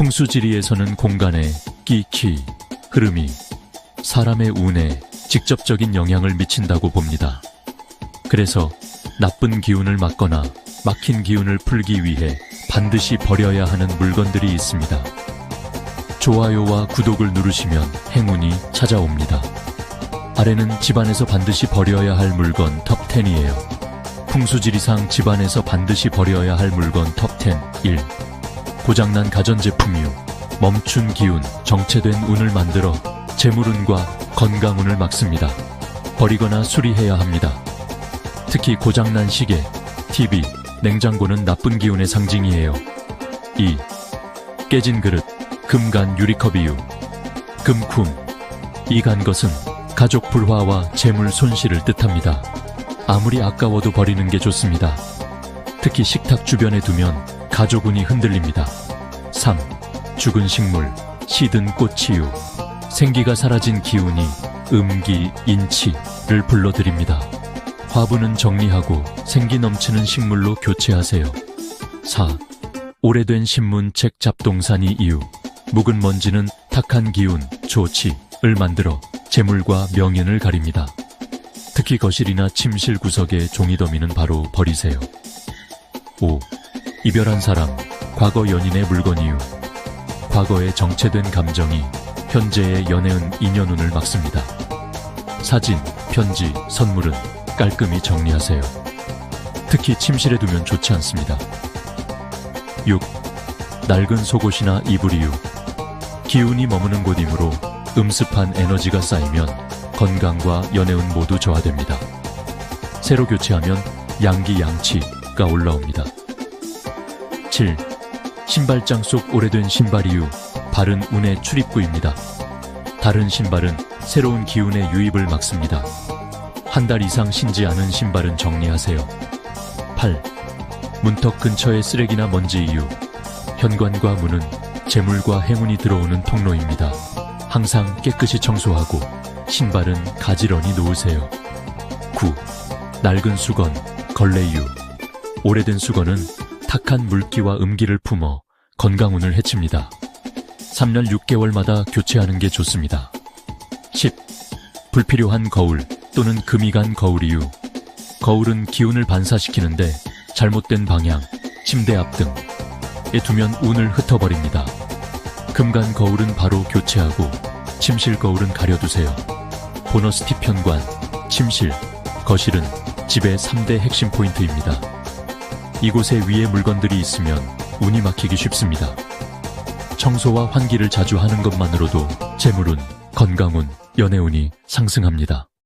풍수지리에서는 공간의 끼키, 흐름이 사람의 운에 직접적인 영향을 미친다고 봅니다. 그래서 나쁜 기운을 막거나 막힌 기운을 풀기 위해 반드시 버려야 하는 물건들이 있습니다. 좋아요와 구독을 누르시면 행운이 찾아옵니다. 아래는 집안에서 반드시 버려야 할 물건 톱 10이에요. 풍수지리상 집안에서 반드시 버려야 할 물건 톱10 1. 고장난 가전제품이요. 멈춘 기운, 정체된 운을 만들어 재물운과 건강운을 막습니다. 버리거나 수리해야 합니다. 특히 고장난 시계, TV, 냉장고는 나쁜 기운의 상징이에요. 2. 깨진 그릇, 금간 유리컵이유. 금쿵. 이간 것은 가족 불화와 재물 손실을 뜻합니다. 아무리 아까워도 버리는 게 좋습니다. 특히 식탁 주변에 두면 가족운이 흔들립니다. 3. 죽은 식물, 시든 꽃이유. 생기가 사라진 기운이 음기, 인치를 불러들입니다. 화분은 정리하고 생기 넘치는 식물로 교체하세요. 4. 오래된 신문 책 잡동사니 이유. 묵은 먼지는 탁한 기운, 조치를 만들어 재물과 명예를 가립니다. 특히 거실이나 침실 구석의 종이 더미는 바로 버리세요. 5. 이별한 사람, 과거 연인의 물건 이유. 과거의 정체된 감정이 현재의 연애운 인연운을 막습니다. 사진, 편지, 선물은 깔끔히 정리하세요. 특히 침실에 두면 좋지 않습니다. 6. 낡은 속옷이나 이불 이유. 기운이 머무는 곳이므로 음습한 에너지가 쌓이면 건강과 연애운 모두 저하됩니다. 새로 교체하면 양기 양치 가 올라옵니다. 7. 신발장 속 오래된 신발 이유. 발은 운의 출입구입니다. 다른 신발은 새로운 기운의 유입을 막습니다. 한 달 이상 신지 않은 신발은 정리하세요. 8. 문턱 근처의 쓰레기나 먼지 이유. 현관과 문은 재물과 행운이 들어오는 통로입니다. 항상 깨끗이 청소하고 신발은 가지런히 놓으세요. 9. 낡은 수건, 걸레 이유. 오래된 수건은 탁한 물기와 음기를 품어 건강운을 해칩니다. 3년 6개월마다 교체하는 게 좋습니다. 10. 불필요한 거울 또는 금이 간 거울 이유. 거울은 기운을 반사시키는데 잘못된 방향, 침대 앞 등에 두면 운을 흩어버립니다. 금간 거울은 바로 교체하고 침실 거울은 가려두세요. 보너스 팁 현관, 침실, 거실은 집의 3대 핵심 포인트입니다. 이곳에 위에 물건들이 있으면 운이 막히기 쉽습니다. 청소와 환기를 자주 하는 것만으로도 재물운, 건강운, 연애운이 상승합니다.